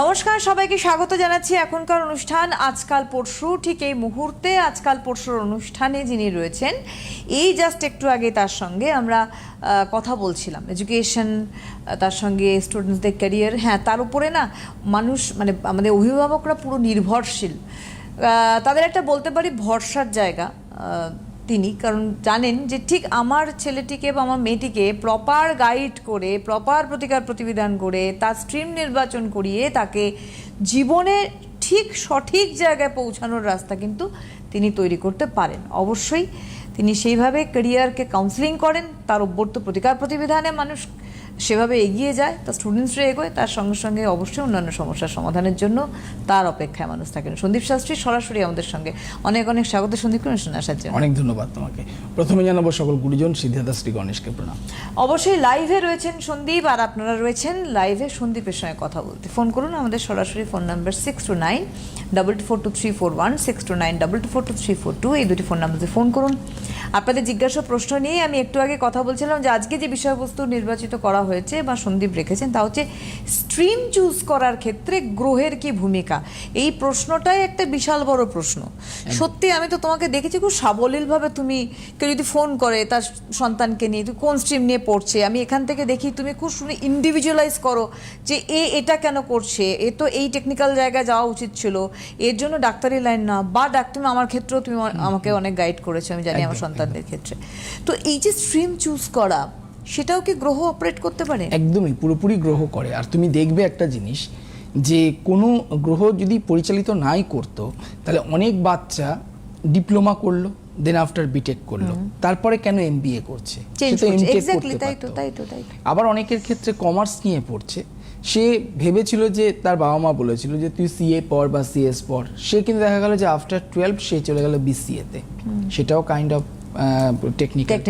নমস্কার, সবাইকে স্বাগত জানাচ্ছি এখনকার অনুষ্ঠান আজকাল পরশু, ঠিক এই মুহূর্তে আজকাল পরশুর অনুষ্ঠানে যিনি রয়েছেন, এই জাস্ট একটু আগে তার সঙ্গে আমরা কথা বলছিলাম। এডুকেশন তার সঙ্গে স্টুডেন্টসদের ক্যারিয়ার হ্যাঁ তার উপরে না মানুষ মানে আমাদের অভিভাবকরা পুরো নির্ভরশীল। তাদের একটা বলতে পারি ভরসার জায়গা তিনি, কারণ জানেন যে ঠিক আমার ছেলেটিকে বা আমার মেয়েটিকে প্রপার গাইড করে প্রপার প্রতিকার প্রতিবিধান করে, তার স্ট্রিম নির্বাচন করিয়ে তাকে জীবনে ঠিক সঠিক জায়গায় পৌঁছানোর রাস্তা কিন্তু তিনি তৈরি করতে পারেন। অবশ্যই তিনি সেইভাবে কেরিয়ারকে কাউন্সিলিং করেন, তার অভ্যর্থ প্রতিকার প্রতিবিধানে মানুষ সেভাবে এগিয়ে যায় তার স্টুডেন্টসরা এগোয় তার সঙ্গে সঙ্গে অবশ্যই অন্যান্য সমস্যার সমাধানের জন্য তার অপেক্ষায় মানুষ থাকেন। সন্দীপ শাস্ত্রী সরাসরি আমাদের সঙ্গে। অনেক অনেক স্বাগত সন্দীপ অনুষ্ঠানে আসার জন্য। অনেক ধন্যবাদ তোমাকে। প্রথমে জানাব সকল গুরুজন সিদ্ধার্থ শ্রী গণেশকে প্রণাম। অবশ্যই লাইভে রয়েছেন সন্দীপ আর আপনারা রয়েছেন লাইভে সন্দীপের সঙ্গে কথা বলতে। ফোন করুন আমাদের সরাসরি phone number six two nine double two four two three four one six two nine double two four two three four two এই দুটি ফোন নাম্বারে ফোন করুন। আপনাদের জিজ্ঞাসা প্রশ্ন নিয়ে আমি একটু আগে কথা বলছিলাম যে আজকে যে বিষয়বস্তু নির্বাচিত করা হয়েছে বা সন্দীপ রেখেছেন তা হচ্ছে স্ট্রিম চুজ করার ক্ষেত্রে গ্রহের কি ভূমিকা? এই প্রশ্নটাই একটা বিশাল বড় প্রশ্ন। সত্যি আমি তো তোমাকে দেখেছি খুব সাবলীলভাবে তুমি কেউ যদি ফোন করে তার সন্তানকে নিয়ে তুই কোন স্ট্রিম নিয়ে পড়ছে? আমি এখান থেকে দেখি তুমি খুব শুনে ইন্ডিভিজুয়ালাইজ করো যে এ এটা কেন করছে? এ তো এই টেকনিক্যাল জায়গায় যাওয়া উচিত ছিল। এর জন্য ডাক্তারি লাইন না বা ডাক্তার আমার ক্ষেত্রেও তুমি আমাকে অনেক গাইড করেছ আমি জানি আমার একদম, সন্তানদের ক্ষেত্রে। তো এই যে স্ট্রিম চুজ করা সেটাও কি গ্রহ অপারেট করতে পারে? একদমই পুরোপুরি গ্রহ করে। আর তুমি দেখবে একটা জিনিস যে কোনো গ্রহ যদি পরিচালিত নাই করতো তাহলে অনেক বাচ্চা ডিপ্লোমা করল দেন আফটার বিটেক করল। তারপরে কেন এমবিএ করছে? সে তো করতে পারতো। আবার অনেকের ক্ষেত্রে কমার্স নিয়ে পড়ছে। সে ভেবেছিল যে তার বাবা মা বলেছিল যে তুই সিএ পড় বা সিএস পড়। সে কিন্তু দেখা গেল যে আফটার টুয়েলভ সে চলে গেল বিসিএতে সেটাও কাইন্ড অফ টেকনিক্যাল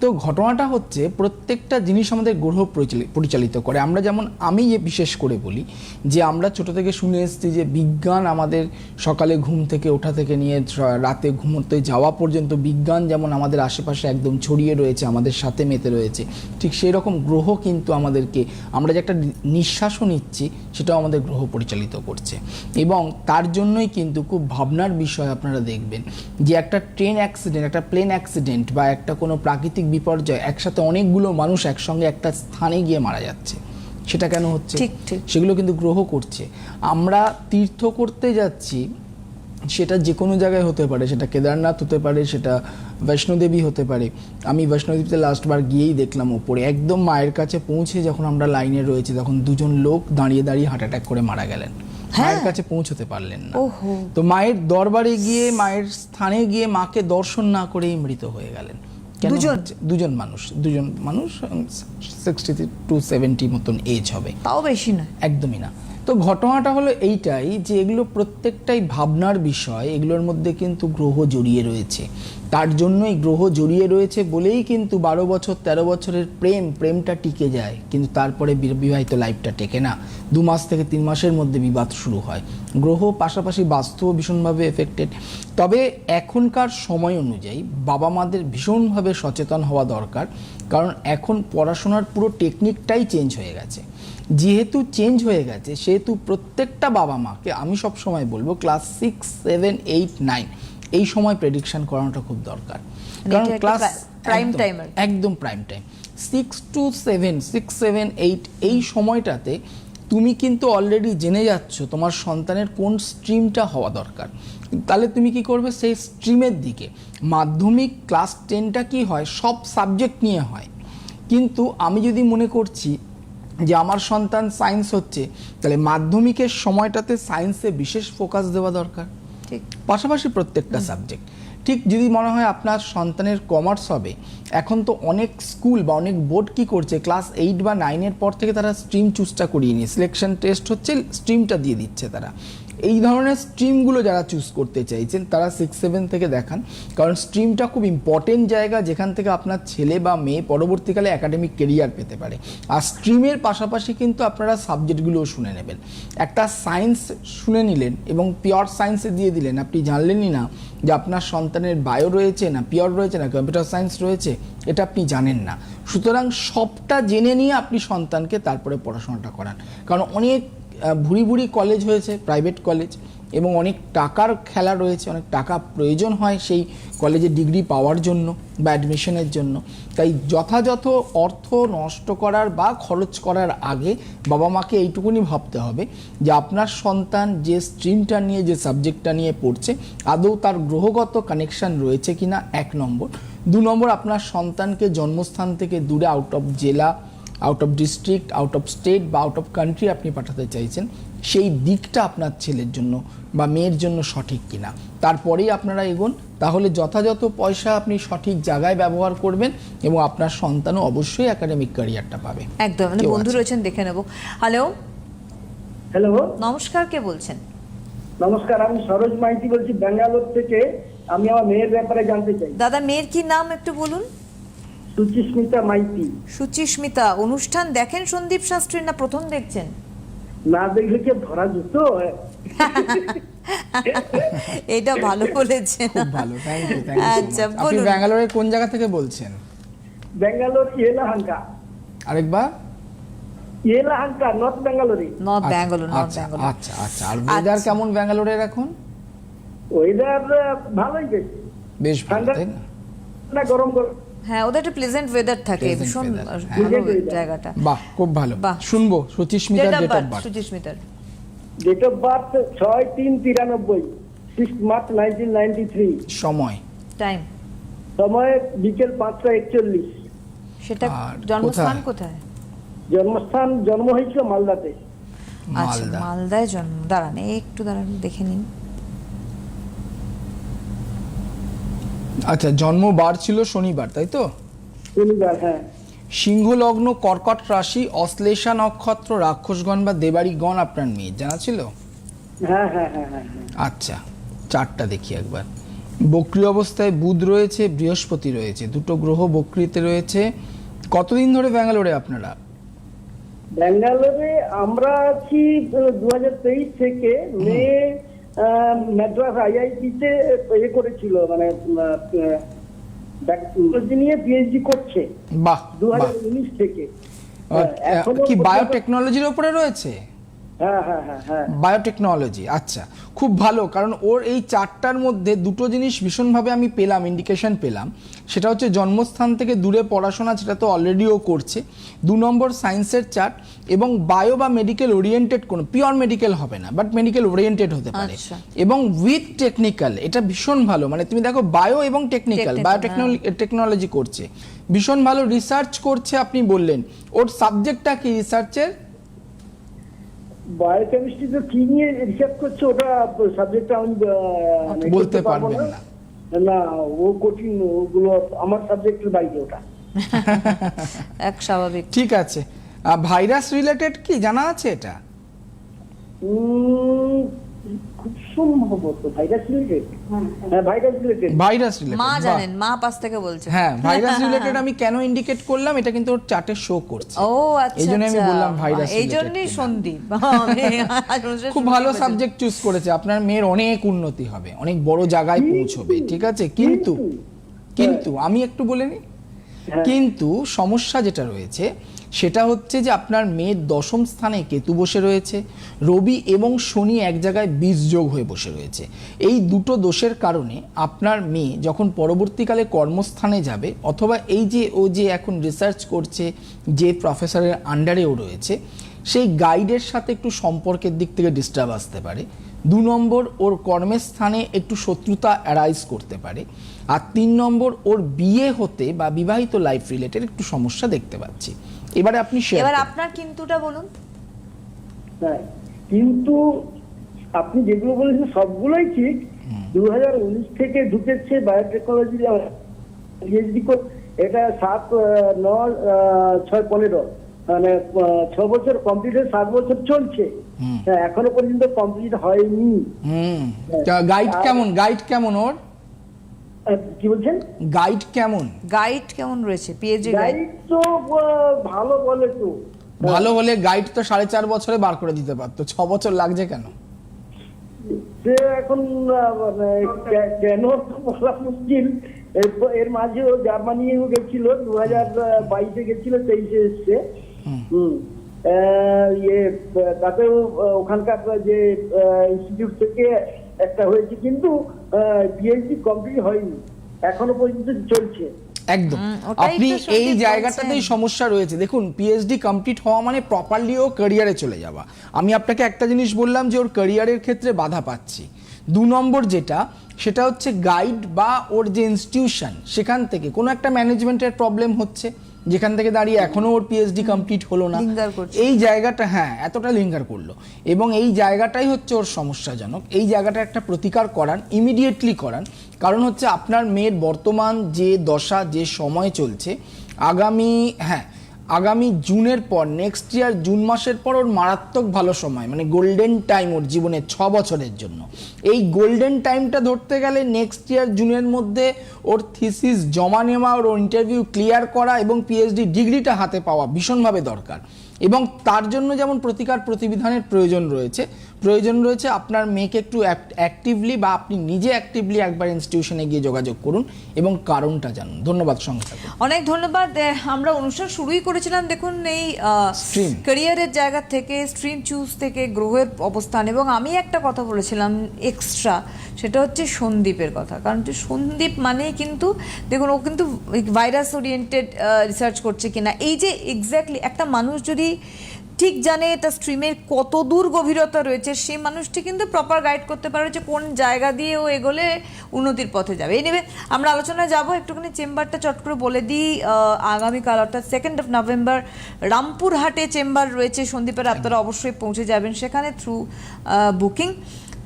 তো ঘটনাটা হচ্ছে প্রত্যেকটা জিনিস আমাদের গ্রহ পরিচালি- পরিচালিত করে। আমরা যেমন আমি এ বিশেষ করে বলি যে আমরা ছোট থেকে শুনে এসেছি যে বিজ্ঞান আমাদের সকালে ঘুম থেকে ওঠা থেকে নিয়ে রাতে ঘুমোতে যাওয়া পর্যন্ত বিজ্ঞান যেমন আমাদের আশেপাশে একদম ছড়িয়ে রয়েছে, আমাদের সাথে মেতে রয়েছে, ঠিক সেই রকম গ্রহ কিন্তু আমাদেরকে আমরা যে একটা নিঃশ্বাসও নিচ্ছি সেটাও আমাদের গ্রহ পরিচালিত করছে। এবং তার জন্যই কিন্তু খুব ভাবনার বিষয় আপনারা দেখবেন যে একটা ট্রেন অ্যাক্সিডেন্ট, একটা প্লেন অ্যাক্সিডেন্ট বা একটা কোনো প্রাকৃতিক বিপর্যয় একসাথে অনেকগুলো মানুষ একসঙ্গে একটা স্থানে গিয়ে মারা যাচ্ছে। সেটা কেন হচ্ছে। সেগুলো কিন্তু গ্রহ করছে। আমরা তীর্থ করতে যাচ্ছি সেটা যে কোনো জায়গায় হতে পারে সেটা কেদারনাথ হতে পারে সেটা বৈষ্ণোদেবী হতে পারে। আমি বৈষ্ণোদেবীতে লাস্টবার গিয়েই দেখলাম ওপরে একদম মায়ের কাছে পৌঁছে যখন আমরা লাইনে রয়েছি তখন দুজন লোক দাঁড়িয়ে দাঁড়িয়ে হার্ট অ্যাটাক করে মারা গেলেন। মায়ের কাছে পৌঁছতে পারলেন না। তো মায়ের দরবারে গিয়ে মায়ের স্থানে গিয়ে মাকে দর্শন না করেই মৃত হয়ে গেলেন। দুজন? দুজন মানুষ দুজন মানুষ সিক্সটি টু সেভেন্টি মতন এজ হবে। তাও বেশি না একদমই না। তো ঘটনাটা হলো এইটাই যে এগুলো প্রত্যেকটাই ভাবনার বিষয়, এগুলোর মধ্যে কিন্তু গ্রহ জড়িয়ে রয়েছে। তার জন্যই গ্রহ জড়িয়ে রয়েছে বলেই কিন্তু বারো বছর, তেরো বছরের প্রেম, প্রেমটা টিকে যায়। কিন্তু তারপরে বিবাহিত লাইফটা টেকে না। দু মাস থেকে তিন মাসের মধ্যে বিবাদ শুরু হয়। গ্রহ পাশাপাশি বাস্তব ভীষণভাবে এফেক্টেড তবে এখনকার সময় অনুযায়ী বাবা মাদের ভীষণভাবে সচেতন হওয়া দরকার। কারণ এখন পড়াশোনার পুরো টেকনিকটাই চেঞ্জ হয়ে গেছে। যেহেতু চেঞ্জ হয়ে গেছে সেহেতু প্রত্যেকটা বাবা মাকে আমি সব সময় বলব class six seven eight nine এই সময় প্রেডিকশন করানোটা খুব দরকার। কারণ ক্লাস প্রাইম কি। একদম prime time six to seven six seven eight এই সময়টাতে তুমি কিন্তু অলরেডি জেনে যাচ্ছ তোমার সন্তানের কোন স্ট্রিমটা হওয়া দরকার। তাহলে তুমি কি করবে? সেই স্ট্রিমের দিকে। মাধ্যমিক ক্লাস টেনটা কি হয়? সব সাবজেক্ট নিয়ে হয়। কিন্তু আমি যদি মনে করছি যে আমার সন্তান সায়েন্স হচ্ছে তাহলে মাধ্যমিকের সময়টাতে সায়েন্সে বিশেষ ফোকাস দেওয়া দরকার। ঠিক। পাশাপাশি প্রত্যেকটা সাবজেক্ট ঠিক যদি মনে হয় আপনার সন্তানের কমার্স হবে এখন তো অনেক স্কুল বা অনেক বোর্ড কি করছে ক্লাস এইট বা নাইনের পর থেকে তারা স্ট্রিম চুজটা করিয়ে নিয়ে সিলেকশন টেস্ট হচ্ছে স্ট্রিমটা দিয়ে দিচ্ছে তারা। এই ধরনের স্ট্রিমগুলো যারা চুজ করতে চাইছেন, তারা সিক্স সেভেন থেকে দেখান। কারণ স্ট্রিমটা খুব ইম্পর্টেন্ট জায়গা যেখান থেকে আপনার ছেলে বা মেয়ে পরবর্তীকালে একাডেমিক কেরিয়ার পেতে পারে। আর স্ট্রিমের পাশাপাশি কিন্তু আপনারা সাবজেক্টগুলোও শুনে নেবেন। একটা সায়েন্স শুনে নিলেন এবং পিওর সায়েন্সে দিয়ে দিলেন। আপনি জানলেনই না যে আপনার সন্তানের বায়ো রয়েছে না পিওর রয়েছে না কম্পিউটার সায়েন্স রয়েছে, এটা আপনি জানেন না। সুতরাং সবটা জেনে নিয়ে আপনি সন্তানকে তারপরে পড়াশোনাটা করান। কারণ অনেক ভুরি ভুরি কলেজ হয়েছে প্রাইভেট কলেজ এবং অনেক টাকার খেলা রয়েছে, অনেক টাকা প্রয়োজন হয় সেই কলেজে ডিগ্রি পাওয়ার জন্য বা অ্যাডমিশনের জন্য। তাই যথাযথ অর্থ নষ্ট করার বা খরচ করার আগে বাবা মাকে এইটুকুনি ভাবতে হবে যে আপনার সন্তান যে স্ট্রিমটা নিয়ে, যে সাবজেক্টটা নিয়ে পড়ছে, আদৌ তার গ্রহগত কানেকশন রয়েছে কিনা এক নম্বর। দু নম্বর, আপনার সন্তানকে জন্মস্থান থেকে দূরে আউট অফ জেলা out of district out of state বা আউট অফ কান্ট্রি আপনি পাঠাতে চাইছেন সেই দিকটা আপনার ছেলের জন্য বা মেয়ের জন্য সঠিক কিনা। তারপরেই আপনারা এগোন তাহলে যথাযথ পয়সা আপনি সঠিক জায়গায় ব্যবহার করবেন এবং আপনার সন্তানও অবশ্যই একাডেমিক ক্যারিয়ারটা পাবে। একদম মানে বন্ধু রয়েছেন দেখে নেব। হ্যালো হ্যালো নমস্কার কে বলছেন? নমস্কার আমি সরোজ মাইতি বলছি ব্যাঙ্গালোর থেকে। আমি আমার মেয়ের ব্যাপারে জানতে চাই। দাদা মেয়ের কি নাম একটু বলুন? সুচিস্মিতা মাইতি। সুচিস্মিতা অনুষ্ঠান দেখেন সন্দীপ শাস্ত্রী না প্রথম দেখছেন? না দেখলে কি ধরা যেত এটা ভালো বলেছেন। খুব ভালো থ্যাংক ইউ থ্যাংক ইউ আচ্ছা আপনি বলুন। ব্যাঙ্গালোরে কোন জায়গা থেকে বলছেন? ব্যাঙ্গালোর ইয়েলাহাঙ্কা। আরেকবার। ইয়েলাহাঙ্কা নর্থ ব্যাঙ্গালোরে। নর্থ আচ্ছা, ব্যাঙ্গালোর নর্থ আচ্ছা ব্যাঙ্গালোর। আচ্ছা আচ্ছা। আর ওয়েদার আচ্ছা। কেমন ব্যাঙ্গালোরের এখন? ওয়েদার ভালোই গেছে বেশ ভালো তাই না? গরম গরম। হ্যাঁ ওদের একটা প্লেজেন্ট ওয়েদার থাকে ভীষণ হ্যাঁ। ভালো জায়গাটা। বাহ খুব ভালো। বাহ। শুনব সুচিস্মিতার ডেট অফ বার্থ সুচিস্মিতার ডেট অফ বার্থ ছয় তিন তিরানব্বই six March nineteen ninety three সময়। টাইম সময় বিকেল পাঁচটা একচল্লিশ। সেটা জন্মস্থান কোথায়? কোথায়? জন্মস্থান জন্ম হয়েছিল মালদাতে। আচ্ছা মালদায় জন্ম দাঁড়ান একটু দাঁড়ান দেখে নিন। আচ্ছা জন্মবার ছিল শনিবার তাই তো? শনিবার হ্যাঁ। সিংহ লগ্ন কর্কট রাশি অশ্লেষা নক্ষত্র রাক্ষসগণ বা দেবাড়িগণ আপনার মেয়ে জানা ছিল? হ্যাঁ হ্যাঁ হ্যাঁ। আচ্ছা চারটা দেখি একবার। বক্রি অবস্থায় বুধ রয়েছে বৃহস্পতি রয়েছে দুটো গ্রহ বক্রিতে রয়েছে। কতদিন ধরে ব্যাঙ্গালোরে আপনারা? ব্যাঙ্গালোরে আমরা আছি দু হাজার তেইশ থেকে মে মাদ্রাস আইআইটিতে ইয়ে করেছিল মানে টেকনোলজি নিয়ে পিএইচডি করছে। বাহ দু বাহ। হাজার উনিশ থেকে। আহ, কি বায়োটেকনোলজির উপরে রয়েছে? বায়োটেকনোলজি আচ্ছা। খুব ভালো কারণ ওর এই চারটার মধ্যে দুটো জিনিস ভীষণভাবে আমি পেলাম ইন্ডিকেশন পেলাম। সেটা হচ্ছে জন্মস্থান থেকে দূরে পড়াশোনা সেটা তো অলরেডি ও করছে। দু নম্বর সায়েন্সের চার্ট এবং বায়ো বা মেডিকেল ওরিয়েন্টেড কোনো পিওর মেডিকেল হবে না বাট মেডিকেল ওরিয়েন্টেড হতে পারে। আচ্ছা। এবং উইথ টেকনিক্যাল এটা ভীষণ ভালো মানে তুমি দেখো বায়ো এবং টেকনিক্যাল বায়োটেকনোলজি টেকনোলজি করছে। ভীষণ ভালো রিসার্চ করছে আপনি বললেন। ওর সাবজেক্টটা কি রিসার্চের বায়োকেমিস্ট্রি তো কি নিয়ে রিসার্চ করছে ওটা সাবজেক্টটা আমি আহ, বলতে পারব পারবেন না। না। ও কঠিন ওগুলো আমার সাবজেক্টের বাইরে ওটা। এক স্বাভাবিক। ঠিক আছে। ভাইরাস রিলেটেড কি জানা আছে এটা? সম্ভবত ভাইরাস রিলেটেড হ্যাঁ ভাইরাস রিলেটেড ভাইরাস রিলেটেড মা জানেন মা পাশ থেকে বলছে। হ্যাঁ ভাইরাস রিলেটেড আমি কেন ইন্ডিকেট করলাম এটা কিন্তু ওর চার্টে শো করছে। ও আচ্ছা আমি আচ্ছা। বললাম ভাইরাস এই সন্দীপ। খুব ভালো সাবজেক্ট চুজ করেছে আপনার মেয়ের অনেক উন্নতি হবে অনেক বড় জায়গায় পৌঁছবে ঠিক আছে? কিন্তু কিন্তু আমি একটু বলে নিই। হ্যাঁ। কিন্তু সমস্যা যেটা রয়েছে সেটা হচ্ছে যে আপনার মেয়ের দশম স্থানে কেতু বসে রয়েছে, রবি এবং শনি এক জায়গায় যোগ হয়ে বসে রয়েছে। এই দুটো দোষের কারণে আপনার মেয়ে যখন পরবর্তীকালে কর্মস্থানে যাবে অথবা এই যে ও যে এখন রিসার্চ করছে, যে প্রফেসরের আন্ডারে ও রয়েছে, সেই গাইডের সাথে একটু সম্পর্কের দিক থেকে ডিস্টার্ব আসতে পারে। দু নম্বর, ওর কর্মের স্থানে একটু শত্রুতা অ্যারাইজ করতে পারে। আর তিন নম্বর, ওর বিয়ে হতে বা বিবাহিত লাইফ রিলেটেড একটু সমস্যা দেখতে পাচ্ছি। এবারে আপনি শেয়ার এবার আপনার কিন্তুটা বলুন। হ্যাঁ কিন্তু আপনি যেগুলো বলেছেন সবগুলোই ঠিক। দু হাজার উনিশ থেকে ঢুকেছে বায়োটেকনোলজি পিএইচডি এটা সাত নয় ছয় পনেরো। মানে ছ বছর কমপ্লিট হয়ে সাত বছর চলছে। হ্যাঁ, এখনও পর্যন্ত কমপ্লিট হয়নি। হুম। গাইড কেমন? গাইড কেমন ওর? কি বলছেন? গাইড কেমন? গাইড কেমন রয়েছে? পিএইচডি গাইড তো ভালো বলে তো। ভালো হলে গাইড তো সাড়ে চার বছরে বার করে দিতে পারতো। ছ বছর লাগছে কেন? সে এখন মানে কেন বলা মুশকিল? এর- এর মাঝেও জার্মানিও গেছিল দু হাজার বাইশে গেছিল তেইশে এসছে। হুম। হুম। আহ, ইয়ে তাতেও ওখানকার যে ইনস্টিটিউট থেকে একটা হয়েছে কিন্তু পিএইচডি কমপ্লিট হয়নি। এখনও পর্যন্ত চলছে। একদম। আপনি এই জায়গাটাতেই সমস্যা রয়েছে। দেখুন পিএইচডি কমপ্লিট হওয়া মানে প্রপারলি ও ক্যারিয়ারে চলে যাওয়া। আমি আপনাকে একটা জিনিস বললাম যে ওর ক্যারিয়ারের ক্ষেত্রে বাধা পাচ্ছি। দু নম্বর যেটা সেটা হচ্ছে গাইড বা ওর যে ইনস্টিটিউশন সেখান থেকে কোনো একটা ম্যানেজমেন্টের প্রবলেম হচ্ছে। যেখান থেকে দাঁড়িয়ে এখনও ওর পিএইচডি কমপ্লিট হলো না। এই জায়গাটা হ্যাঁ এতটা লিঙ্গার করল। এবং এই জায়গাটাই হচ্ছে ওর সমস্যাজনক। এই জায়গাটা একটা প্রতিকার করান ইমিডিয়েটলি করান। কারণ হচ্ছে আপনার মেয়ের বর্তমান যে দশা যে সময় চলছে আগামী হ্যাঁ আগামী জুনের পর নেক্সট ইয়ার জুন মাসের পর ওর মারাত্মক ভালো সময় মানে গোল্ডেন টাইম ওর জীবনে ছ বছরের জন্য। এই গোল্ডেন টাইমটা ধরতে গেলে নেক্সট ইয়ার জুনের মধ্যে ওর থিসিস জমা নেওয়া, ওর ইন্টারভিউ ক্লিয়ার করা এবং পিএইচডি ডিগ্রিটা হাতে পাওয়া ভীষণভাবে দরকার। এবং তার জন্য যেমন প্রতিকার প্রতিবিধানের প্রয়োজন রয়েছে প্রয়োজন রয়েছে আপনার মেয়েকে একটু অ্যাক্টিভলি বা আপনি নিজে অ্যাক্টিভলি একবার ইনস্টিটিউশনে গিয়ে যোগাযোগ করুন এবং কারণটা জানুন। ধন্যবাদ থাকুন। অনেক ধন্যবাদ। আমরা অনুষ্ঠান শুরুই করেছিলাম দেখুন এই Stream. ক্যারিয়ারের জায়গা থেকে স্ট্রিম চুজ থেকে গ্রহের অবস্থান এবং আমি একটা কথা বলেছিলাম এক্সট্রা সেটা হচ্ছে সন্দীপের কথা। কারণ যে সন্দীপ মানে কিন্তু দেখুন ও কিন্তু ভাইরাস ওরিয়েন্টেড রিসার্চ করছে কিনা। এই যে এক্স্যাক্টলি একটা মানুষ যদি ঠিক জানে তার স্ট্রিমের কত দূর গভীরতা রয়েছে, সেই মানুষটি কিন্তু প্রপার গাইড করতে পারে যে কোন জায়গা দিয়ে ও এগোলে উন্নতির পথে যাবে। এই নেবে আমরা আলোচনায় যাব, একটুখানি চেম্বারটা চট করে বলে দিই। আগামীকাল অর্থাৎ সেকেন্ড অফ নভেম্বর রামপুরহাটে চেম্বার রয়েছে, সন্দীপের আপনারা অবশ্যই পৌঁছে যাবেন সেখানে থ্রু বুকিং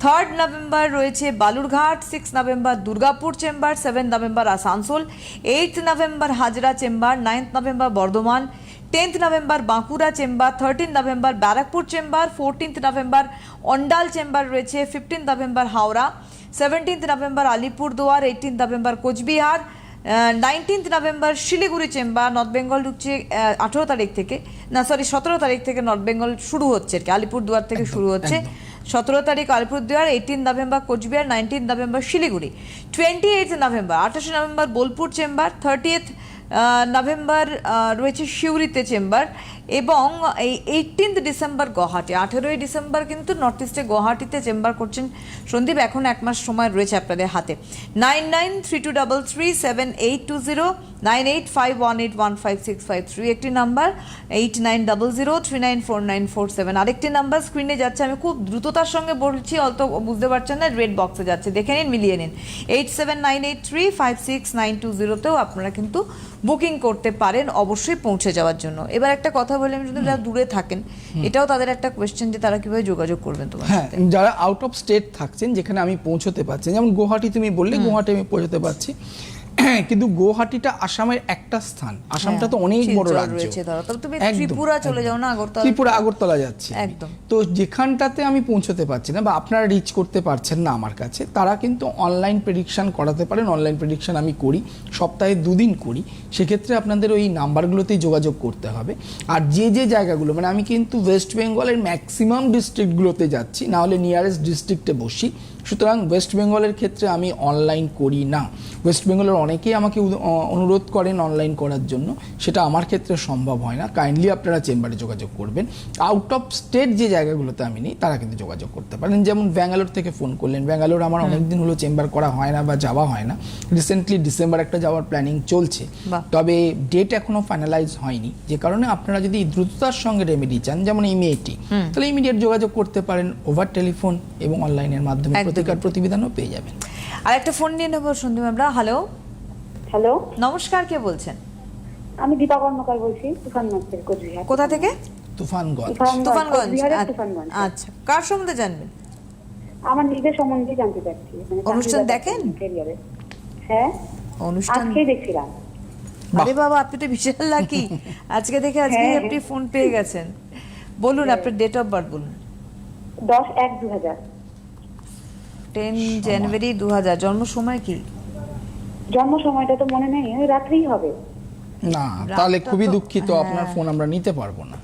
থার্ড নভেম্বর রয়েছে Balurghat six November Durgapur chamber seven November Asansol eight November Hazra chamber ninth November Bardhaman. Tenth November Bankura chamber thirteen November Barrackpore chamber fourteenth November Andal chamber রয়েছে fifteen November Howrah seventeenth November Alipurduar eighteen November Cooch Behar nineteenth November Siliguri chamber North Bengal ঢুকছে আঠেরো তারিখ থেকে না sorry সতেরো তারিখ থেকে north Bengal শুরু হচ্ছে আর কি আলিপুরদুয়ার থেকে শুরু হচ্ছে সতেরো তারিখ Alipurduar eighteen November Cooch Behar nineteen November Siliguri twenty eight November আঠাশে November Bolpur chamber thirtieth November রয়েছে শিউরিতে চেম্বার। এবং এই এইটিন্থ ডিসেম্বর গুয়াহাটি, আঠেরোই ডিসেম্বর কিন্তু নর্থ ইস্টে গুয়াহাটিতে চেম্বার করছেন সন্দীপ। এখন এক মাস সময় রয়েছে আপনাদের হাতে। Nine nine three two double three seven eight two zero nine eight five one eight one five six five three একটি number eight nine double zero three nine four nine four seven আরেকটি number স্ক্রিনে যাচ্ছে, আমি খুব দ্রুততার সঙ্গে বলছি অত বুঝতে পারছেন না রেড বক্সে যাচ্ছে। দেখে নিন, মিলিয়ে নিন। Eight seven nine eight three five six nine two জিরোতেও আপনারা কিন্তু বুকিং করতে পারেন, অবশ্যই পৌঁছে যাওয়ার জন্য। এবার একটা কথা বলে আমি যারা দূরে থাকেন এটাও তাদের একটা কোয়েশ্চেন যে তারা কীভাবে যোগাযোগ করবেন তোমার হ্যাঁ যারা আউট অফ স্টেট থাকছেন যেখানে আমি পৌঁছতে পারছি যেমন গুয়াহাটি তুমি বললে গুয়াহাটি আমি পৌঁছতে পারছি। কিন্তু গুয়াহাটিটা আসামের একটা স্থান। আসামটা তো অনেক বড় রাজ্য। তুমি ত্রিপুরা চলে যাও না আগরতলা? ত্রিপুরা আগরতলা যাচ্ছে। একদম। তো যেখানটাতে আমি পৌঁছতে পারছি না বা আপনারা রিচ করতে পারছেন না আমার কাছে তারা কিন্তু অনলাইন প্রেডিকশন করাতে পারেন অনলাইন প্রেডিকশন আমি করি সপ্তাহে দুদিন করি। সেক্ষেত্রে আপনাদের ওই নাম্বারগুলোতেই যোগাযোগ করতে হবে। আর যে যে জায়গাগুলো মানে আমি কিন্তু ওয়েস্ট বেঙ্গলের ম্যাক্সিমাম ডিস্ট্রিক্টগুলোতে যাচ্ছি না হলে নিয়ারেস্ট ডিস্ট্রিক্টে বসি। সুতরাং ওয়েস্ট বেঙ্গলের ক্ষেত্রে আমি অনলাইন করি না। ওয়েস্ট বেঙ্গলের অনেকেই আমাকে অনুরোধ করেন অনলাইন করার জন্য। সেটা আমার ক্ষেত্রে সম্ভব হয় না। কাইন্ডলি আপনারা চেম্বারে যোগাযোগ করবেন। আউট অফ স্টেট যে জায়গাগুলোতে আমি নিই তারা কিন্তু যোগাযোগ করতে পারেন। যেমন ব্যাঙ্গালোর থেকে ফোন করলেন। ব্যাঙ্গালোর আমার অনেকদিন হলো চেম্বার করা হয় না বা যাওয়া হয় না। রিসেন্টলি ডিসেম্বর একটা যাওয়ার প্ল্যানিং চলছে। তবে ডেট এখনও ফাইনালাইজ হয়নি। যে কারণে আপনারা যদি দ্রুততার সঙ্গে রেমেডি চান যেমন ইমিডিয়েটই তাহলে ইমিডিয়েট যোগাযোগ করতে পারেন ওভার টেলিফোন এবং অনলাইনের মাধ্যমে প্রতিকার প্রতিবিধানও পেয়ে যাবেন। আর একটা ফোন নিয়ে নেব সন্দীপ আমরা হ্যালো। হ্যালো। নমস্কার কে বলছেন? আমি দীপা কর্মকার বলছি তুফানগঞ্জ থেকে কোচবিহার। কোথা থেকে? তুফানগঞ্জ। তুফানগঞ্জ তুফানগঞ্জ আচ্ছা, আচ্ছা। কার সম্বন্ধে জানবেন? আমার নিজের সম্বন্ধে জানতে চাচ্ছি। মানে অনুষ্ঠান দেখেন? হ্যাঁ। অনুষ্ঠান আজকেই দেখছিলাম। আরে বাবা আপনি তো বিশাল লাকি। আজকে দেখে আজকে হ্যাঁ, আপনি ফোন পেয়ে গেছেন। বলুন আপনার ডেট অফ বার্থ বলুন। দশ এক দু হাজার টেন জানুয়ারি দু হাজার জন্ম সময় কি? জন্ম সময়টা তো মনে নেই ওই রাত্রেই হবে। না তাহলে খুবই দুঃখিত আপনার হ্যাঁ। ফোন আমরা নিতে পারব না।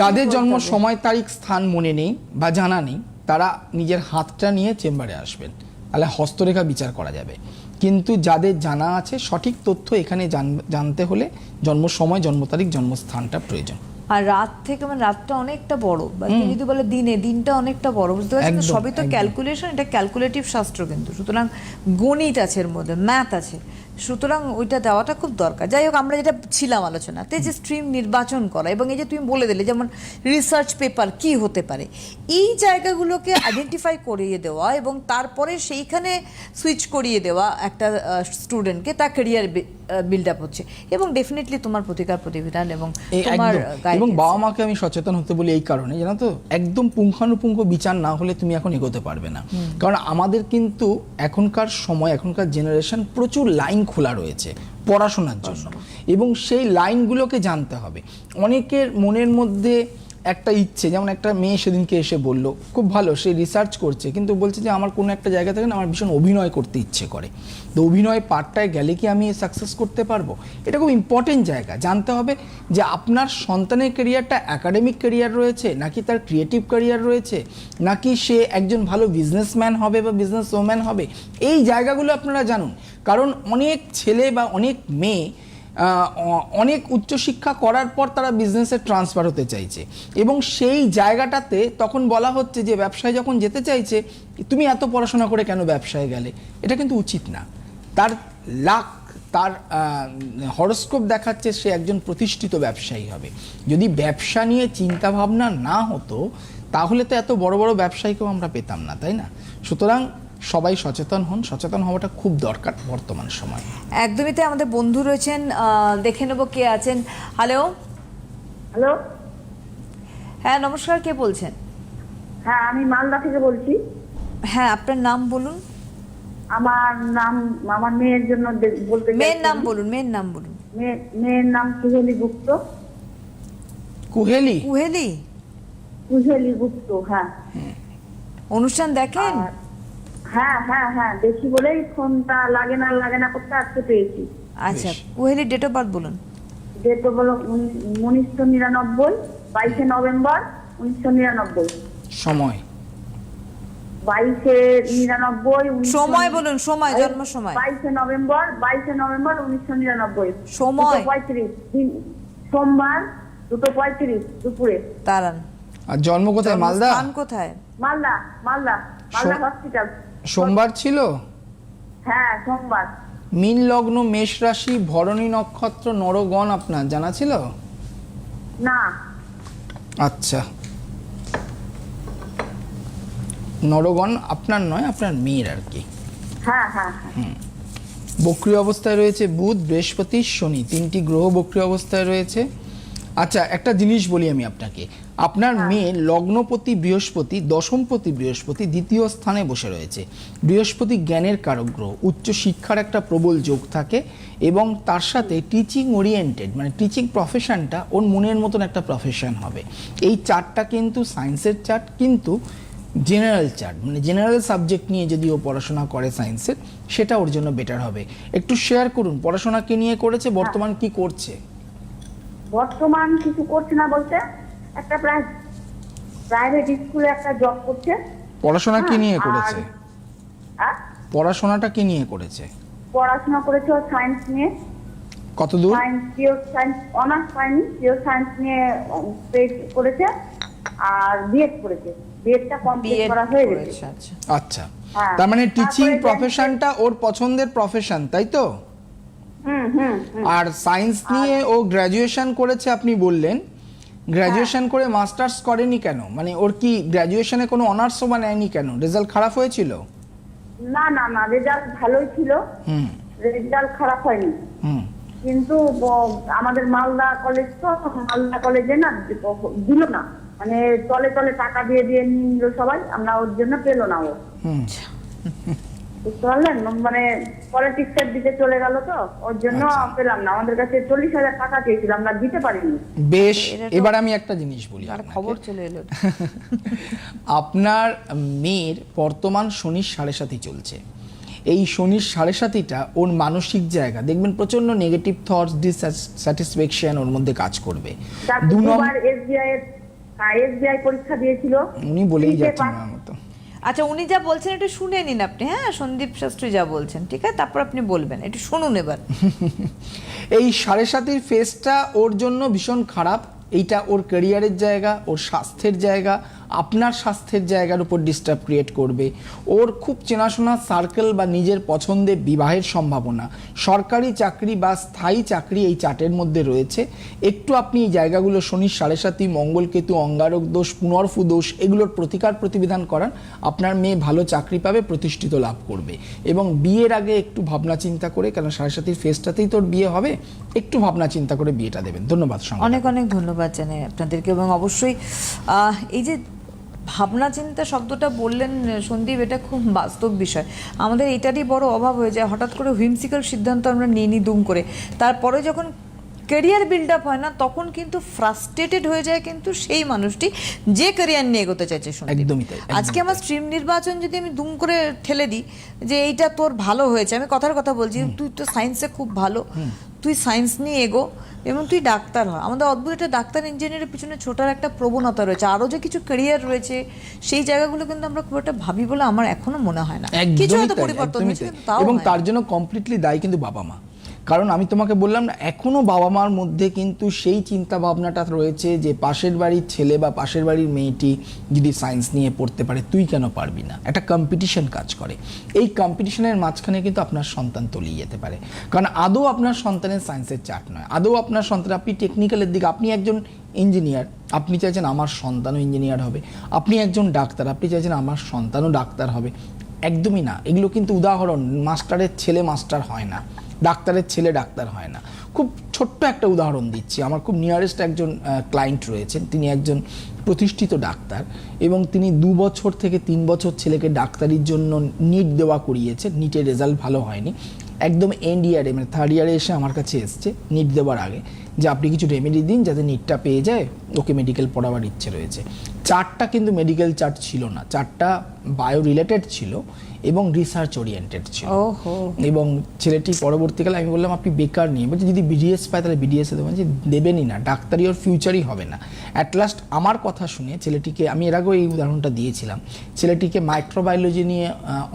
যাদের জন্ম সময় তারিখ স্থান মনে নেই বা জানা নেই তারা নিজের হাতটা নিয়ে চেম্বারে আসবেন। তাহলে হস্তরেখা বিচার করা যাবে। কিন্তু যাদের জানা আছে সঠিক তথ্য এখানে জানতে হলে জন্ম সময় জন্ম তারিখ জন্মস্থানটা প্রয়োজন। আর রাত থেকে মানে রাতটা অনেকটা বড়। বা তুমি যদি বলে দিনে দিনটা অনেকটা বড় বুঝতে পারছেন সবই তো ক্যালকুলেশন এটা ক্যালকুলেটিভ শাস্ত্র কিন্তু। সুতরাং গণিত আছে এর মধ্যে ম্যাথ আছে। সুতরাং ওইটা দেওয়াটা খুব দরকার। যাই হোক আমরা যেটা ছিলাম আলোচনাতে যে স্ট্রিম নির্বাচন করা এবং এই যে তুমি বলে দিলে যেমন রিসার্চ পেপার কি হতে পারে এই জায়গাগুলোকে আইডেন্টিফাই করিয়ে দেওয়া এবং তারপরে সেইখানে সুইচ করিয়ে দেওয়া একটা স্টুডেন্টকে তার ক্যারিয়ার বিল্ড আপ হচ্ছে। এবং ডেফিনেটলি তোমার প্রতিকার প্রতিবিধান এবং তোমার এবং বাবা মাকে আমি সচেতন হতে বলি এই কারণে জানো তো? একদম পুঙ্খানুপুঙ্খ বিচার না হলে তুমি এখন এগোতে পারবে না। কারণ আমাদের কিন্তু এখনকার সময় এখনকার জেনারেশন প্রচুর লাইন খোলা রয়েছে পড়াশোনার জন্য। এবং সেই লাইনগুলোকে জানতে হবে। অনেকের মনের মধ্যে একটা ইচ্ছে, যেমন একটা মেয়ে সেদিনকে এসে বলল, খুব ভালো, সে রিসার্চ করছে, কিন্তু বলছে যে আমার কোনো একটা জায়গা থেকে আমার ভীষণ অভিনয় করতে ইচ্ছে করে। তো অভিনয় পার্টটায় গেলে কি আমি সাকসেস করতে পারব? এটা খুব ইম্পর্টেন্ট জায়গা। জানতে হবে যে আপনার সন্তানের ক্যারিয়ারটা একাডেমিক ক্যারিয়ার রয়েছে, নাকি তার ক্রিয়েটিভ ক্যারিয়ার রয়েছে, নাকি সে একজন ভালো বিজনেসম্যান হবে বা বিজনেস ওম্যান হবে, এই জায়গাগুলো আপনারা জানুন। কারণ অনেক ছেলে বা অনেক মেয়ে অনেক উচ্চশিক্ষা করার পর তারা বিজনেসে ট্রান্সফার হতে চাইছে। এবং সেই জায়গাটাতে তখন বলা হচ্ছে যে, ব্যবসায় যখন যেতে চাইছে, তুমি এত পড়াশোনা করে কেন ব্যবসায় গেলে? এটা কিন্তু উচিত না। তার লাক, তার হরস্কোপ দেখাচ্ছে সে একজন প্রতিষ্ঠিত ব্যবসায়ী হবে। যদি ব্যবসা নিয়ে চিন্তা ভাবনা না হতো, তাহলে তো এত বড় বড় ব্যবসায়ীকেও আমরা পেতাম না, তাই না? সুতরাং সবাই সচেতন হন। সচেতন হওয়াটা খুব দরকার বর্তমান সময়। একদমই তাই আমাদের বন্ধু রয়েছেন দেখে নেব কে আছেন। হ্যালো হ্যালো হ্যাঁ নমস্কার কে বলছেন? হ্যাঁ আমি মালদা থেকে বলছি। হ্যাঁ আপনার নাম বলুন। আমার নাম আমার মেয়ের জন্য দে- বলতে মেয়ের নাম বলুন মেয়ের নাম বলুন। মেয়ে- মেয়ের নাম কুহেলি গুপ্ত। কুহেলি? কুহেলি? কুহেলি গুপ্ত হ্যাঁ। অনুষ্ঠান দেখেন? হ্যাঁ হ্যাঁ হ্যাঁ দেখি বলেই ফোনটা লাগে না লাগে না করতে আজকে পেয়েছি। আচ্ছা বেশ। ডেট অফ বার্থ বলুন। ডেট হলো উনিশশো নিরানব্বই বাইশে নভেম্বর উনিশশো নিরানব্বই। সময়। বাইশে নিরানব্বই সময় বলুন, সময়, জন্ম সময়। বাইশে নভেম্বর বাইশে নভেম্বর উনিশশো নিরানব্বই। সময়। পঁয়ত্রিশ দিন সোমবার দুটো পঁয়ত্রিশ দুপুরে। দাঁড়ান। আর জন্ম কোথায়? মালদা? কোথায়? মালদা মালদা মালদা হসপিটাল সোমবার ছিল? হ্যাঁ সোমবার। মীন লগ্ন মেষ রাশি ভরণী নক্ষত্র নরগণ আপনার জানা ছিল? না। আচ্ছা। নরগণ আপনার নয় আপনার মেয়ের আর কি। হ্যাঁ হ্যাঁ হ্যাঁ। বক্রি অবস্থায় রয়েছে বুধ বৃহস্পতি শনি। তিনটি গ্রহ বক্রি অবস্থায় রয়েছে। আচ্ছা একটা জিনিস বলি আমি আপনাকে। আপনার মেয়ে লগ্নপতি বৃহস্পতি দশমপতি বৃহস্পতি দ্বিতীয় স্থানে বসে রয়েছে। বৃহস্পতি জ্ঞানের কারক গ্রহ উচ্চ শিক্ষার একটা প্রবল যোগ থাকে এবং তার সাথে টিচিং ওরিয়েন্টেড মানে টিচিং প্রফেশনটা ওর মনের মতন একটা প্রফেশন হবে। এই চার্টটা কিন্তু সায়েন্সের চার্ট কিন্তু জেনারেল চার্ট মানে জেনারেল সাবজেক্ট নিয়ে যদি ও পড়াশোনা করে সায়েন্সের সেটা ওর জন্য বেটার হবে। একটু শেয়ার করুন পড়াশোনা কি নিয়ে করেছে বর্তমান কি করছে? বর্তমান কিছু করছে না বলতে একটা প্রায় প্রাইভেট স্কুলে একটা জব করছে। পড়াশোনা কি হ্যাঁ, নিয়ে করেছে? পড়াশোনাটা কি নিয়ে করেছে? পড়াশোনা করেছে সায়েন্স নিয়ে। কত দূর? সায়েন্স পিওর সায়েন্স অনার্স পাইনি পিওর সায়েন্স নিয়ে পেড করেছে আর বিএড করেছে। বিএডটা কমপ্লিট করা হয়ে গেছে। আচ্ছা। আচ্ছা। হ্যাঁ। তার মানে টিচিং প্রফেশনটা ওর পছন্দের প্রফেশন তাই তো। আর সায়েন্স নিয়ে ও গ্র্যাজুয়েশন করেছে আপনি বললেন। গ্র্যাজুয়েশন করে মাস্টার্স করেনি কেন? মানে ওর কি গ্র্যাজুয়েশনে কোনো অনার্সও বা নেয়নি কেন? রেজাল্ট খারাপ হয়েছিল? না না না রেজাল্ট ভালোই ছিল। হুম। রেজাল্ট খারাপ হয়নি। হুম। কিন্তু আমাদের মালদা কলেজ তো মালদা কলেজে না দিল না। মানে তলে তলে টাকা দিয়ে দিয়ে নিল সবাই আমরা ওর জন্য পেল না ও। হুম। বুঝতে পারলেন? মানে পলিটিক্সের দিকে চলে গেল তো ওর জন্য আচ্ছা। পেলাম না। আমাদের কাছে চল্লিশ হাজার টাকা চেয়েছিল আমরা দিতে পারিনি। বেশ এবার আমি একটা জিনিস বলি আর খবর চলে এলো। আপনার মেয়ের বর্তমান শনির সাড়ে সাথী চলছে। এই শনির সাড়ে সাথীটা ওর মানসিক জায়গা দেখবেন প্রচণ্ড নেগেটিভ থটস ডিসস্যাটিসফ্যাকশন ওর মধ্যে কাজ করবে। দু নম্বর দুবার এসবিআই এর এসবিআই পরীক্ষা দিয়েছিল। উনি বলেই যাচ্ছেন আমার মতো। আচ্ছা উনি যা বলছেন একটু শুনে নিন আপনি হ্যাঁ? সন্দীপ শাস্ত্রী যা বলছেন, ঠিক আছে? তারপর আপনি বলবেন, একটু শুনুন এবার। এই সাড়ে সাতির ফেসটা ওর জন্য ভীষণ খারাপ, এইটা ওর ক্যারিয়ারের জায়গা, ওর স্বাস্থ্যের জায়গা আপনার স্বাস্থ্যের জায়গার উপর ডিস্টার্ব ক্রিয়েট করবে। ওর খুব চেনাশোনা সার্কেল বা নিজের পছন্দে বিবাহের সম্ভাবনা। সরকারি চাকরি বা স্থায়ী চাকরি এই চার্টের মধ্যে রয়েছে। একটু আপনি এই জায়গাগুলো শনির সাড়ে সাতি মঙ্গলকেতু অঙ্গারক দোষ, পুনর্ফু দোষ, এগুলোর প্রতিকার প্রতিবিধান করান। আপনার মেয়ে ভালো চাকরি পাবে, প্রতিষ্ঠিত লাভ করবে। এবং বিয়ের আগে একটু ভাবনা চিন্তা করে কারণ সাড়ে সাতির ফেসটাতেই তোর বিয়ে হবে, একটু ভাবনা চিন্তা করে বিয়েটা দেবেন। ধন্যবাদ অনেক অনেক ধন্যবাদ জানাই আপনাদেরকে। এবং অবশ্যই এই যে ভাবনা চিন্তা শব্দটা বললেন, সন্দীপ, এটা খুব বাস্তব বিষয়। আমাদের এটারই বড় অভাব হয়ে যায়, হঠাৎ করে হুইমসিক্যাল সিদ্ধান্ত আমরা নিয়ে নিই দুম করে। তারপরে যখন ক্যারিয়ার বিল্ড আপ হয় না তখন কিন্তু ফ্রাস্ট্রেটেড হয়ে যায় কিন্তু সেই মানুষটি যে ক্যারিয়ার নিয়ে এগোতে চাইছে একদমই আজকে আমার স্ট্রিম নির্বাচন যদি আমি দুম করে ঠেলে দিই যে এইটা তোর ভালো হয়েছে আমি কথার কথা বলছি তুই তো সায়েন্সে খুব ভালো তুই সায়েন্স নিয়ে এগো এবং তুই ডাক্তার হয় আমাদের অদ্ভুত একটা ডাক্তার ইঞ্জিনিয়ারের পিছনে ছোটার একটা প্রবণতা রয়েছে আরও যে কিছু ক্যারিয়ার রয়েছে সেই জায়গাগুলো কিন্তু আমরা খুব একটা ভাবি বলে আমার এখনও মনে হয় না। কিছু হয়তো পরিবর্তন হয়েছে এবং তার জন্য কমপ্লিটলি দায়ী কিন্তু বাবা মা। কারণ আমি তোমাকে বললাম না এখনও বাবা মার মধ্যে কিন্তু সেই চিন্তা ভাবনাটা রয়েছে যে পাশের বাড়ির ছেলে বা পাশের বাড়ির মেয়েটি যদি সায়েন্স নিয়ে পড়তে পারে, তুই কেন পারবি না? একটা কম্পিটিশন কাজ করে। এই কম্পিটিশনের মাঝখানে কিন্তু আপনার সন্তান তলিয়ে যেতে পারে। কারণ আদৌ আপনার সন্তানের সায়েন্সের চার্ট নয়। আদৌ আপনার সন্তান, আপনি টেকনিক্যালের দিকে, আপনি একজন ইঞ্জিনিয়ার আপনি চাইছেন আমার সন্তানও ইঞ্জিনিয়ার হবে। আপনি একজন ডাক্তার, আপনি চাইছেন আমার সন্তানও ডাক্তার হবে। একদমই না। এগুলো কিন্তু উদাহরণ, মাস্টারের ছেলে মাস্টার হয় না। ডাক্তারের ছেলে ডাক্তার হয় না। খুব ছোট্ট একটা উদাহরণ দিচ্ছি। আমার খুব নিয়ারেস্ট একজন ক্লায়েন্ট রয়েছেন। তিনি একজন প্রতিষ্ঠিত ডাক্তার এবং তিনি দু বছর থেকে তিন বছর ছেলেকে ডাক্তারির জন্য নিট দেওয়া করিয়েছে নিটের রেজাল্ট ভালো হয়নি। একদম এন্ড ইয়ারে মানে থার্ড ইয়ারে এসে আমার কাছে এসছে নিট দেওয়ার আগে যে আপনি কিছু রেমেডি দিন যাতে নিটটা পেয়ে যায়, ওকে মেডিকেল পড়াবার ইচ্ছে রয়েছে। চারটা কিন্তু মেডিকেল চার্ট ছিল না। চারটা বায়ো রিলেটেড ছিল। এবং রিসার্চ ওরিয়েন্টেড ছিল। এবং ছেলেটি পরবর্তীকালে আমি বললাম আপনি বেকার নিয়ে বলছে যদি বিডিএস পায় তাহলে বিডিএস দেবেন যে দেবেনই না ডাক্তারি ওর ফিউচারই হবে না। অ্যাট লাস্ট আমার কথা শুনে ছেলেটিকে আমি এর আগেও এই উদাহরণটা দিয়েছিলাম ছেলেটিকে মাইক্রোবায়োলজি নিয়ে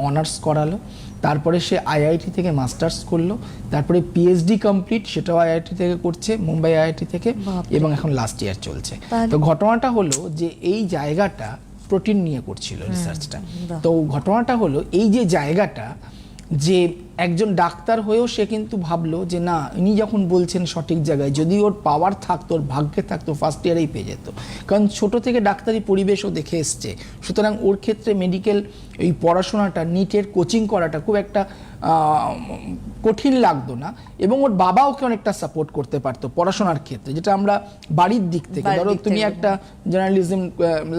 অনার্স করালো তারপরে সে আইআইটি থেকে মাস্টার্স করল তারপরে পিএইচডি কমপ্লিট সেটাও আইআইটি থেকে করছে মুম্বাই আইআইটি থেকে এবং এখন লাস্ট ইয়ার চলছে। তো ঘটনাটা হলো যে এই জায়গাটা প্রোটিন নিয়ে করছিল রিসার্চটা তো ঘটনাটা হলো এই যে জায়গাটা যে একজন ডাক্তার হয়েও সে কিন্তু ভাবলো যে না ইনি যখন বলছেন সঠিক জায়গায় যদি ওর পাওয়ার থাকতো ওর ভাগ্যে থাকতো ফার্স্ট ইয়ারেই পেয়ে যেত। কারণ ছোট থেকে ডাক্তারি পরিবেশও দেখে এসছে। সুতরাং ওর ক্ষেত্রে মেডিকেল এই পড়াশোনাটা নিটের কোচিং করাটা খুব একটা কঠিন লাগতো না এবং ওর বাবা ওকে অনেকটা সাপোর্ট করতে পারতো পড়াশোনার ক্ষেত্রে যেটা আমরা বাড়ির দিক থেকে। ধরো তুমি একটা জার্নালিজম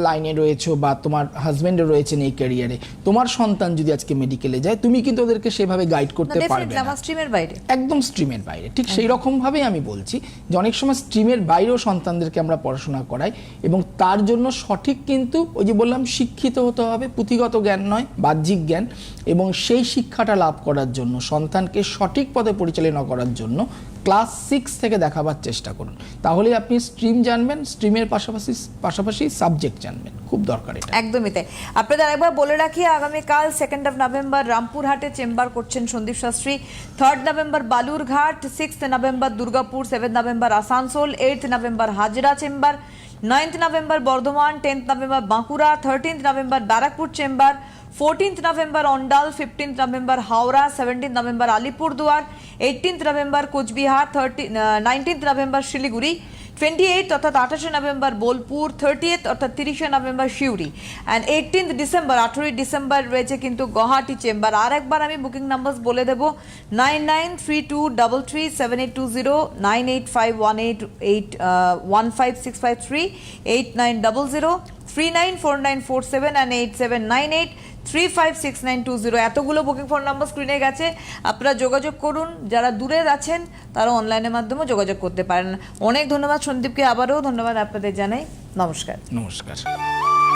লাইনে রয়েছো বা তোমার হাজবেন্ডও রয়েছেন এই ক্যারিয়ারে তোমার সন্তান যদি আজকে মেডিকেলে যায় তুমি কিন্তু ওদেরকে সেভাবে গাইড করতে পারবে না। স্ট্রিমের বাইরে। একদম স্ট্রিমের বাইরে। ঠিক সেই রকম ভাবেই আমি বলছি যে অনেক সময় স্ট্রিমের বাইরেও সন্তানদেরকে আমরা পড়াশোনা করাই এবং তার জন্য সঠিক কিন্তু ওই যে বললাম শিক্ষিত হতে হবে পুঁথিগত জ্ঞান নয় বাহ্যিক জ্ঞান এবং সেই শিক্ষাটা লাভ করার জন্য সন্তানকে সঠিক পদে পরিচালনা করার জন্য ক্লাস সিক্স থেকে দেখাবার চেষ্টা করুন। তাহলে আপনি স্ট্রিম জানবেন, স্ট্রিমের পাশাপাশি পাশাপাশি সাবজেক্ট জানবেন। খুব দরকার এটা। একদমই তাই। আপনাদের আরেকবার বলে রাখি, আগামীকাল সেকেন্ড অফ নভেম্বর রামপুরহাটে চেম্বার করছেন Sandip Shastri. Third November Balurghat sixth November Durgapur seven November Asansol eight November Hazra chamber. Ninth November Bardhaman tenth November Bankura thirteenth November Barrackpore chamber fourteenth November Andal fifteenth November Howrah seventeenth November Alipurduar eighteenth November Cooch Behar thirty nineteenth November Siliguri twenty eight অর্থাৎ আঠাশে November Bolpur thirtieth অর্থাৎ তিরিশে November Suri and eighteenth December, আঠেরোই December রয়েছে কিন্তু Guwahati chamber. আর একবার আমি booking number বলে দেবো nine nine three two three seven eight two zero nine eight five one eight eight one five six five three eight nine zero three nine four nine four seven and eight seven nine eight three five six nine two zero. এতগুলো booking phone number স্ক্রিনে গেছে। আপনারা যোগাযোগ করুন। যারা দূরে আছেন তারা অনলাইনের মাধ্যমে যোগাযোগ করতে পারেন। অনেক ধন্যবাদ সন্দীপকে আবারও। ধন্যবাদ আপনাদের জানাই। নমস্কার। নমস্কার।